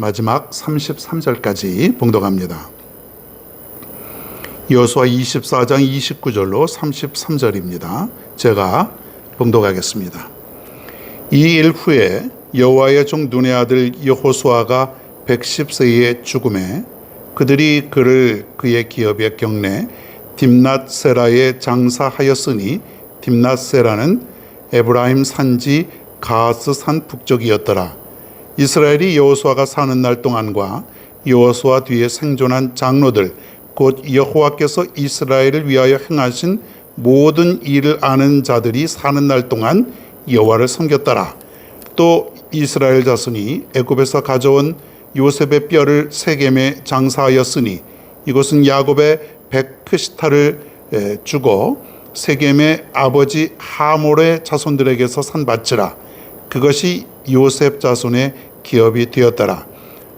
마지막 33절까지 봉독합니다. 여호수아 24장 29절로 33절입니다. 제가 봉독하겠습니다. 이 일 후에 여호와의 종 눈의 아들 여호수아가 110세의 죽음에 그들이 그를 그의 기업의 경내 딥낫세라에 장사하였으니 딥낫세라는 에브라임 산지 가스 산 북쪽이었더라. 이스라엘이 여호수아가 사는 날 동안과 여호수아 뒤에 생존한 장로들 곧 여호와께서 이스라엘을 위하여 행하신 모든 일을 아는 자들이 사는 날 동안 여호와를 섬겼더라. 또 이스라엘 자손이 애굽에서 가져온 요셉의 뼈를 세겜에 장사하였으니 이것은 야곱의 백크시타를 주고 세겜의 아버지 하몰의 자손들에게서 산 밭이라 그것이 요셉 자손의 기업이 되었더라.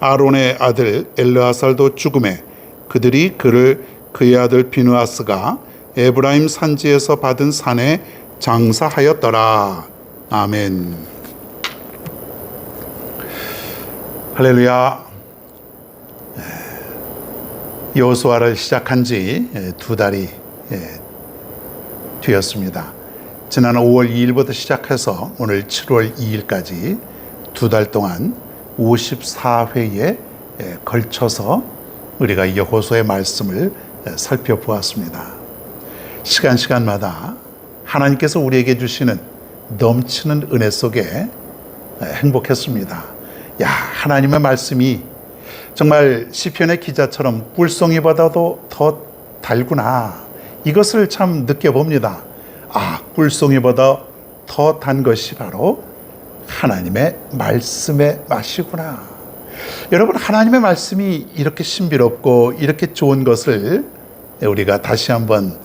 아론의 아들 엘르아살도 죽음에 그들이 그를 그의 아들 비누아스가 에브라임 산지에서 받은 산에 장사하였더라. 아멘. 할렐루야. 여호수아를 시작한 지 두 달이 되었습니다. 지난 5월 2일부터 시작해서 오늘 7월 2일까지 두 달 동안 54회에 걸쳐서 우리가 여호수의 말씀을 살펴보았습니다. 시간 시간마다 하나님께서 우리에게 주시는 넘치는 은혜 속에 행복했습니다. 야, 하나님의 말씀이 정말 시편의 기자처럼 꿀송이보다도 더 달구나. 이것을 참 느껴봅니다. 아, 꿀송이보다 더 단 것이 바로 하나님의 말씀의 맛이구나. 여러분, 하나님의 말씀이 이렇게 신비롭고 이렇게 좋은 것을 우리가 다시 한번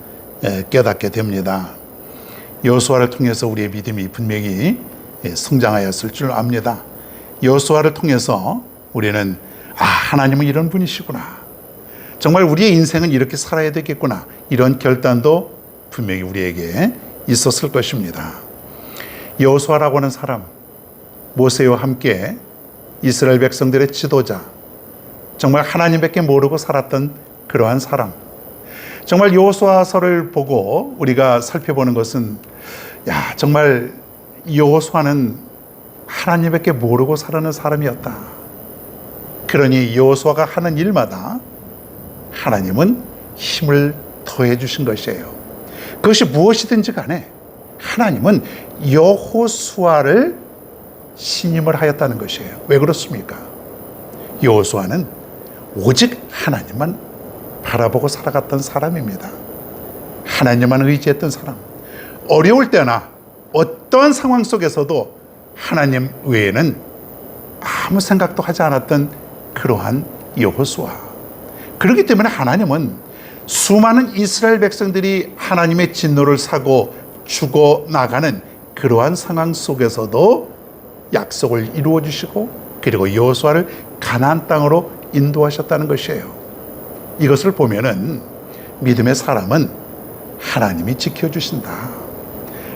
깨닫게 됩니다. 여호수아를 통해서 우리의 믿음이 분명히 성장하였을 줄 압니다. 여호수아를 통해서 우리는 아, 하나님은 이런 분이시구나. 정말 우리의 인생은 이렇게 살아야 되겠구나. 이런 결단도 분명히 우리에게 있었을 것입니다. 여호수아라고 하는 사람, 모세와 함께 이스라엘 백성들의 지도자, 정말 하나님밖에 모르고 살았던 그러한 사람. 정말 여호수아서를 보고 우리가 살펴보는 것은 야, 정말 여호수아는 하나님밖에 모르고 살아는 사람이었다. 그러니 여호수아가 하는 일마다 하나님은 힘을 더해 주신 것이에요. 그것이 무엇이든지 간에 하나님은 여호수아를 신임을 하였다는 것이에요. 왜 그렇습니까? 여호수아는 오직 하나님만 바라보고 살아갔던 사람입니다. 하나님만 의지했던 사람. 어려울 때나 어떤 상황 속에서도 하나님 외에는 아무 생각도 하지 않았던 그러한 여호수아. 그렇기 때문에 하나님은 수많은 이스라엘 백성들이 하나님의 진노를 사고 죽어 나가는 그러한 상황 속에서도 약속을 이루어 주시고 그리고 여호수아를 가나안 땅으로 인도하셨다는 것이에요. 이것을 보면은 믿음의 사람은 하나님이 지켜 주신다.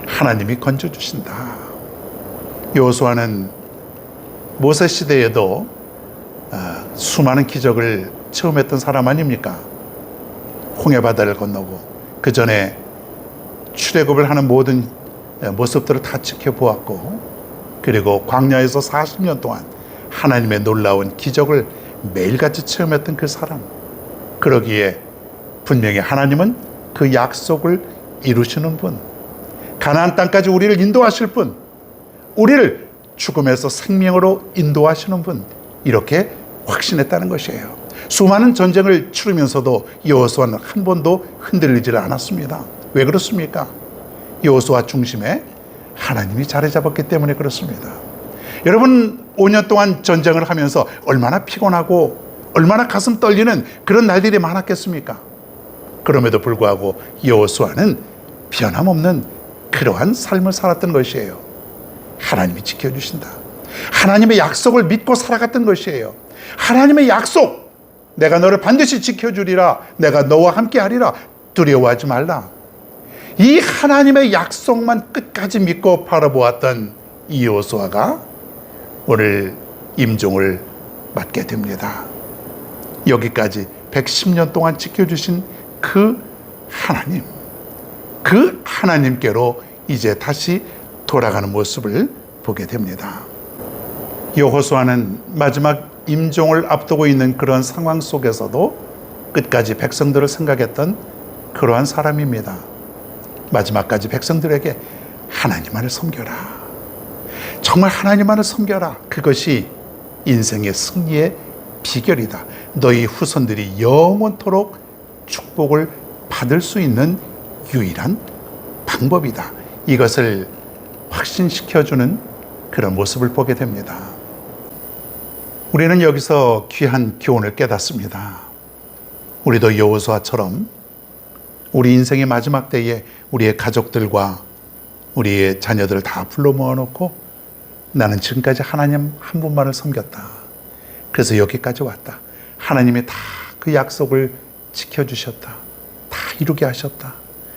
하나님이 건져 주신다. 여호수아는 모세 시대에도 수많은 기적을 체험했던 사람 아닙니까? 홍해 바다를 건너고 그 전에 출애굽을 하는 모든 모습들을 다 지켜보았고 그리고 광야에서 40년 동안 하나님의 놀라운 기적을 매일같이 체험했던 그 사람. 그러기에 분명히 하나님은 그 약속을 이루시는 분, 가나안 땅까지 우리를 인도하실 분, 우리를 죽음에서 생명으로 인도하시는 분 이렇게 확신했다는 것이에요. 수많은 전쟁을 치르면서도 여호수아는 한 번도 흔들리질 않았습니다. 왜 그렇습니까? 여호수아 중심에 하나님이 자리 잡았기 때문에 그렇습니다. 여러분 5년 동안 전쟁을 하면서 얼마나 피곤하고 얼마나 가슴 떨리는 그런 날들이 많았겠습니까? 그럼에도 불구하고 여호수아는 변함없는 그러한 삶을 살았던 것이에요. 하나님이 지켜주신다. 하나님의 약속을 믿고 살아갔던 것이에요. 하나님의 약속, 내가 너를 반드시 지켜주리라. 내가 너와 함께하리라. 두려워하지 말라. 이 하나님의 약속만 끝까지 믿고 바라보았던 이호수아가 오늘 임종을 맞게 됩니다. 여기까지 110년 동안 지켜주신 그 하나님, 그 하나님께로 이제 다시 돌아가는 모습을 보게 됩니다. 여호수아는 마지막 임종을 앞두고 있는 그런 상황 속에서도 끝까지 백성들을 생각했던 그러한 사람입니다. 마지막까지 백성들에게 하나님만을 섬겨라. 정말 하나님만을 섬겨라. 그것이 인생의 승리의 비결이다. 너희 후손들이 영원토록 축복을 받을 수 있는 유일한 방법이다. 이것을 확신시켜주는 그런 모습을 보게 됩니다. 우리는 여기서 귀한 교훈을 깨닫습니다. 우리도 여호수아처럼 우리 인생의 마지막 때에 우리의 가족들과 우리의 자녀들을 다 불러 모아놓고 나는 지금까지 하나님 한 분만을 섬겼다. 그래서 여기까지 왔다. 하나님이 다 그 약속을 지켜주셨다. 다 이루게 하셨다.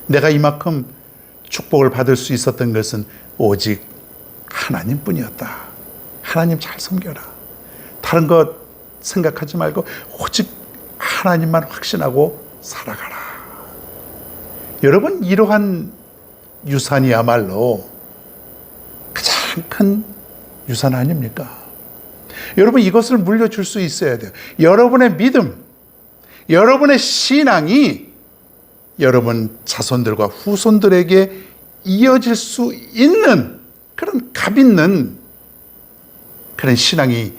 내가 이만큼 축복을 받을 수 있었던 것은 오직 하나님 뿐이었다. 하나님 잘 섬겨라. 다른 것 생각하지 말고 오직 하나님만 확신하고 살아가라. 여러분, 이러한 유산이야말로 가장 큰 유산 아닙니까? 여러분, 이것을 물려줄 수 있어야 돼요. 여러분의 믿음, 여러분의 신앙이 여러분 자손들과 후손들에게 이어질 수 있는 그런 값 있는 그런 신앙이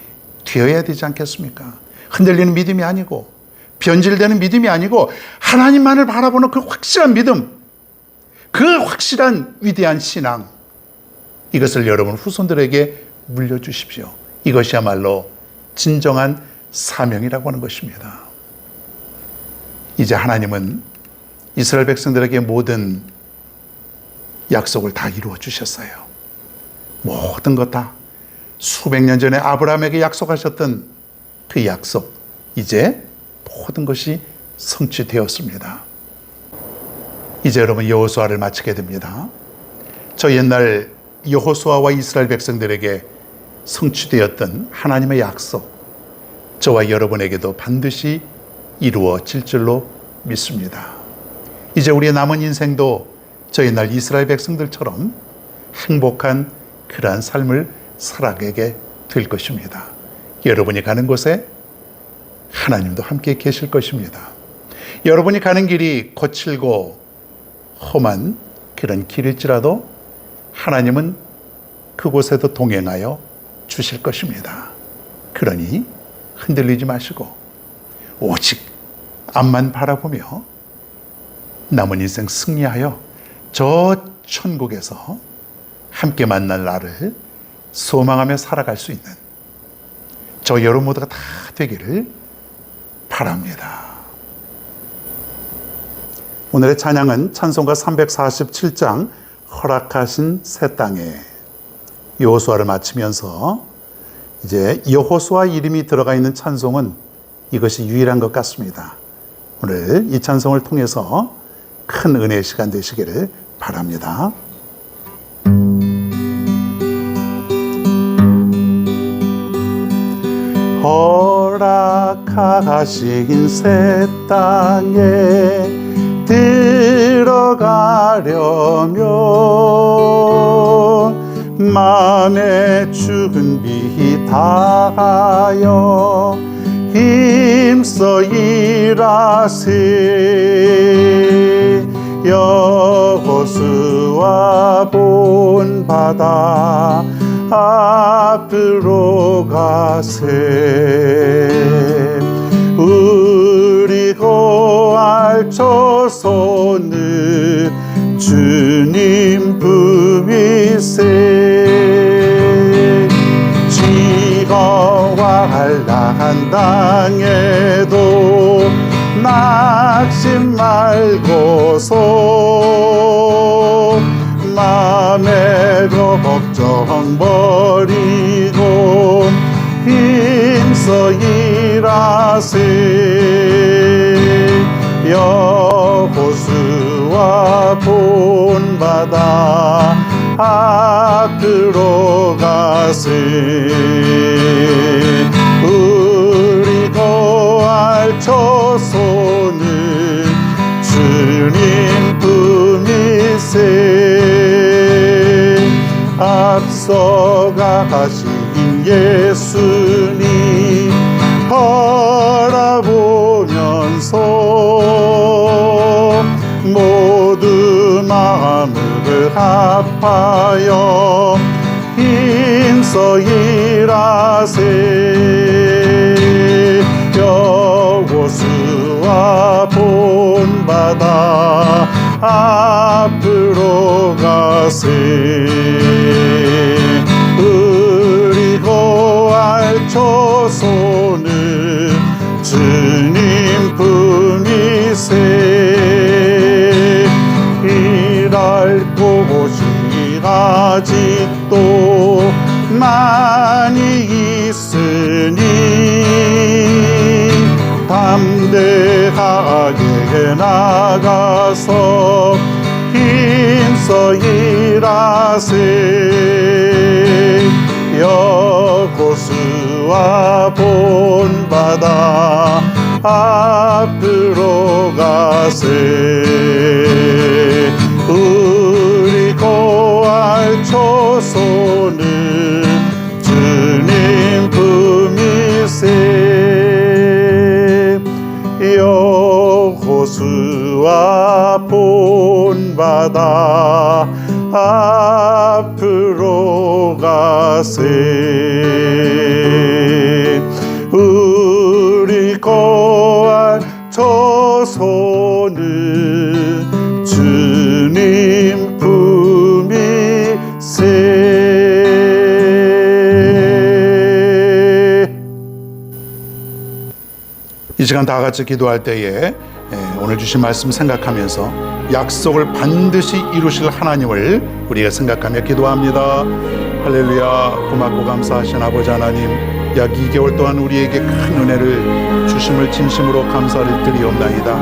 되어야 되지 않겠습니까? 흔들리는 믿음이 아니고 변질되는 믿음이 아니고 하나님만을 바라보는 그 확실한 믿음, 그 확실한 위대한 신앙 이것을 여러분 후손들에게 물려주십시오. 이것이야말로 진정한 사명이라고 하는 것입니다. 이제 하나님은 이스라엘 백성들에게 모든 약속을 다 이루어 주셨어요. 모든 것 다 수백 년 전에 아브라함에게 약속하셨던 그 약속, 이제 모든 것이 성취되었습니다. 이제 여러분 여호수아를 마치게 됩니다. 저 옛날 여호수아와 이스라엘 백성들에게 성취되었던 하나님의 약속, 저와 여러분에게도 반드시 이루어질 줄로 믿습니다. 이제 우리의 남은 인생도 저 옛날 이스라엘 백성들처럼 행복한 그러한 삶을 살아가게 될 것입니다. 여러분이 가는 곳에 하나님도 함께 계실 것입니다. 여러분이 가는 길이 거칠고 험한 그런 길일지라도 하나님은 그곳에도 동행하여 주실 것입니다. 그러니 흔들리지 마시고 오직 앞만 바라보며 남은 인생 승리하여 저 천국에서 함께 만날 날을 소망하며 살아갈 수 있는 저 여러분 모두가 다 되기를 바랍니다. 오늘의 찬양은 찬송가 347장 허락하신 새 땅에 여호수아를 마치면서 이제 여호수아 이름이 들어가 있는 찬송은 이것이 유일한 것 같습니다. 오늘 이 찬송을 통해서 큰 은혜의 시간 되시기를 바랍니다. 허락하신 새 땅에 들어가려면 마음의 준비 다하여 힘써 힘써 일하세 여호수아 본 바다 앞으로 가세 조선을 주님 품이세. 지거와 한란 땅에도 낙심 말고서 맘에도 걱정 버리고 힘써 일하세 여호수아 본 바다 앞으로 가세 우리 고알 조선을 주님 품이세 앞서가 가신 예수 합하여 힘써 일하세. 여호수아 본 바다 앞으로 가세. 우리 고알 조선을 주 나가서 힘써 일하세. 여호수아 본 바다 앞으로 가세 앞으로 가세 우리 고알 조선을 주님 품이세. 이 시간 다 같이 기도할 때에 예, 오늘 주신 말씀 생각하면서 약속을 반드시 이루실 하나님을 우리가 생각하며 기도합니다. 할렐루야 고맙고 감사하신 아버지 하나님 약 2개월 동안 우리에게 큰 은혜를 주심을 진심으로 감사를 드리옵나이다.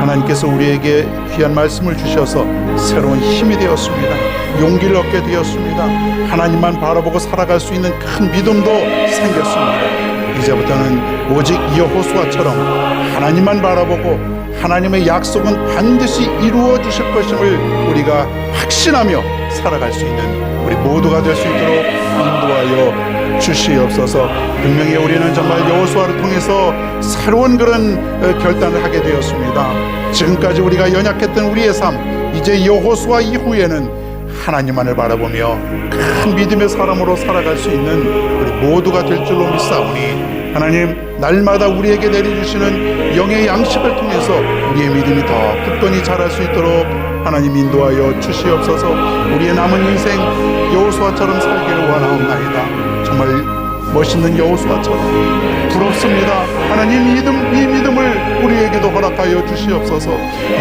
하나님께서 우리에게 귀한 말씀을 주셔서 새로운 힘이 되었습니다. 용기를 얻게 되었습니다. 하나님만 바라보고 살아갈 수 있는 큰 믿음도 생겼습니다. 이제부터는 오직 여호수아처럼 하나님만 바라보고 하나님의 약속은 반드시 이루어 주실 것임을 우리가 확신하며 살아갈 수 있는 우리 모두가 될 수 있도록 인도하여 주시옵소서. 분명히 우리는 정말 여호수아를 통해서 새로운 그런 어, 결단을 하게 되었습니다. 지금까지 우리가 연약했던 우리의 삶, 이제 여호수아 이후에는 하나님만을 바라보며 큰 믿음의 사람으로 살아갈 수 있는 우리 모두가 될 줄로 믿사오니 하나님 날마다 우리에게 내려주시는 영의 양식을 통해서 우리의 믿음이 더 굳건히 자랄 수 있도록 하나님 인도하여 주시옵소서. 우리의 남은 인생 여호수아처럼 살기를 원하옵나이다. 정말 멋있는 여호수아처럼 부럽습니다. 하나님 믿음 이 믿음을 우리에게도 허락하여 주시옵소서.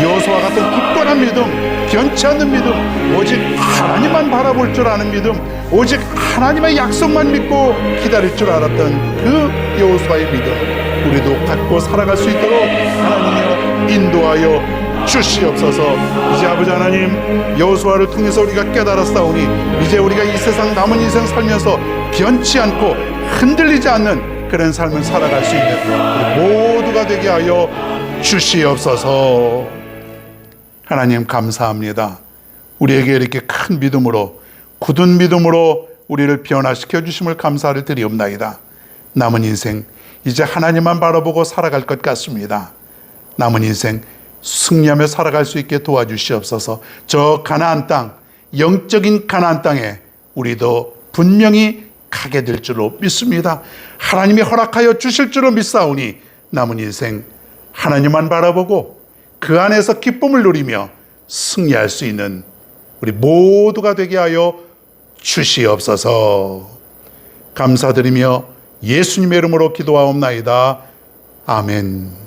여호수아 같은 굳건한 믿음, 변치 않는 믿음, 오직 하나님만 바라볼 줄 아는 믿음, 오직 하나님의 약속만 믿고 기다릴 줄 알았던 그 여호수아의 믿음, 우리도 갖고 살아갈 수 있도록 하나님이여 인도하여 주시옵소서. 이제 아버지 하나님 여호수아를 통해서 우리가 깨달았사오니 이제 우리가 이 세상 남은 인생 살면서 변치 않고 흔들리지 않는 그런 삶을 살아갈 수 있는 우리 모두가 되게 하여 주시옵소서. 하나님 감사합니다. 우리에게 이렇게 큰 믿음으로 굳은 믿음으로 우리를 변화시켜 주심을 감사를 드리옵나이다. 남은 인생 이제 하나님만 바라보고 살아갈 것 같습니다. 남은 인생 승리하며 살아갈 수 있게 도와주시옵소서. 저 가나안 땅, 영적인 가나안 땅에 우리도 분명히 가게 될 줄로 믿습니다. 하나님이 허락하여 주실 줄로 믿사오니 남은 인생 하나님만 바라보고 그 안에서 기쁨을 누리며 승리할 수 있는 우리 모두가 되게 하여 주시옵소서. 감사드리며 예수님의 이름으로 기도하옵나이다. 아멘.